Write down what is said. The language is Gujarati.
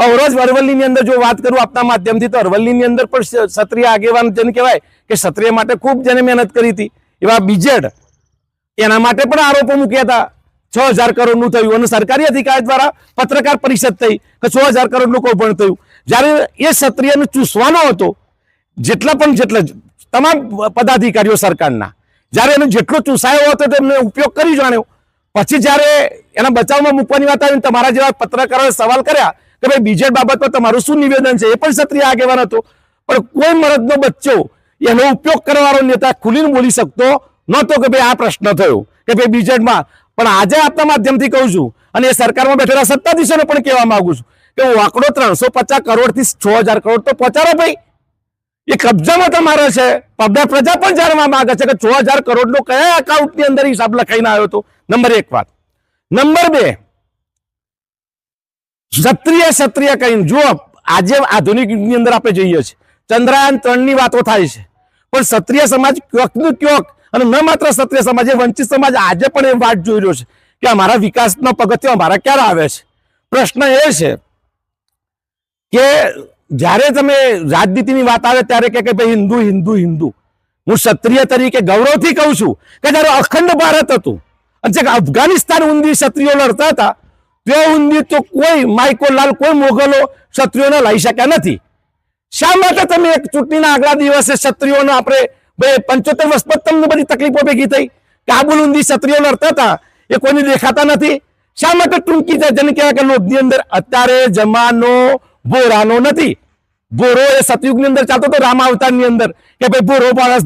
દરરોજ અરવલ્લીની અંદર જો વાત કરું આપના માધ્યમથી, તો અરવલ્લીની અંદર પણ ક્ષ- ક્ષત્રિય આગેવાન જેને કહેવાય કે ક્ષત્રિય માટે ખૂબ જેને મહેનત કરી હતી, એવા બીજેડ એના માટે પણ આરોપો મૂક્યા હતા. છ હજાર કરોડનું થયું અને સરકારી અધિકારી દ્વારા પત્રકાર પરિષદ થઈ કે છ હજાર કરોડનું કૌભાંડ થયું. જ્યારે એ ક્ષત્રિયને ચૂસવાનો હતો, જેટલા પણ જેટલા તમામ પદાધિકારીઓ સરકારના, જ્યારે એને જેટલો ચૂસાયો હતો તેમને ઉપયોગ કરી જાણ્યો. પછી જ્યારે એના બચાવમાં મૂકવાની વાત આવી તમારા જેવા પત્રકારોએ સવાલ કર્યા કે ભાઈ બીજેડ બાબતમાં તમારું શું નિવેદન છે? એ પણ ક્ષત્રિય આગેવાન હતો. પણ કોઈ મરદનો બચ્ચો એનો ઉપયોગ કરવાનો નેતા ખુલીને બોલી શકતો નહોતો કે ભાઈ આ પ્રશ્ન થયો, કે ભાઈ બીજેડમાં. પણ આજે આપના માધ્યમથી કહું છું, અને એ સરકારમાં બેઠેલા સત્તાધીશોને પણ કહેવા માંગુ છું, કે હું આંકડો ત્રણસો પચાસ કરોડથી છ હજાર કરોડ તો પહોંચાડો ભાઈ. એ કબજામાં તમારે છે. પબ્લિક પ્રજા પણ જાણવા માંગે છે કે છ હજાર કરોડનો કયા એકાઉન્ટની અંદર હિસાબ લખાઈને આવ્યો હતો? નંબર એક વાત. નંબર બે ક્ષત્રિય ક્ષત્રિય કહીને, જુઓ, આજે આધુનિક યુગની અંદર આપણે જોઈએ છીએ ચંદ્રયાન ત્રણની વાતો થાય છે. પણ ક્ષત્રિય સમાજ ક્યોકનું ક્યોક અને ન માત્ર ક્ષત્રિય સમાજ એ વંચિત સમાજ આજે પણ એ વાટ જોઈ રહ્યો છે કે અમારા વિકાસના પગથિયો અમારા ક્યારે આવે છે? પ્રશ્ન એ છે કે જ્યારે તમે રાજનીતિની વાત આવે ત્યારે કે ભાઈ હિન્દુ હિન્દુ હિન્દુ. હું ક્ષત્રિય તરીકે ગૌરવથી કહું છું કે જ્યારે અખંડ ભારત હતું, અને જે અફઘાનિસ્તાન ઊંધી ક્ષત્રિયો લડતા હતા તે ઊંધી તો કોઈ માઇકોલાલ કોઈ મોગલો ક્ષત્રિયોને લઈ શક્યા નથી. શા માટે તમે એક ચૂંટણીના આગલા દિવસે ક્ષત્રિયોને આપણે ભાઈ પંચોતેર વર્ષ પર તમને બધી તકલીફો ભેગી થઈ? કાબુલ ઊંધી ક્ષત્રિયો લડતા હતા, એ કોઈને દેખાતા નથી. શા માટે ટૂંકી જાય જેને કહેવાય કે લોકની અંદર અત્યારે જમાનો ભોરાનો નથી. ભોરો એ સતયુગની અંદર ચાલતો હતો, રામાવતારની અંદર, કે ભાઈ ભોરો માણસ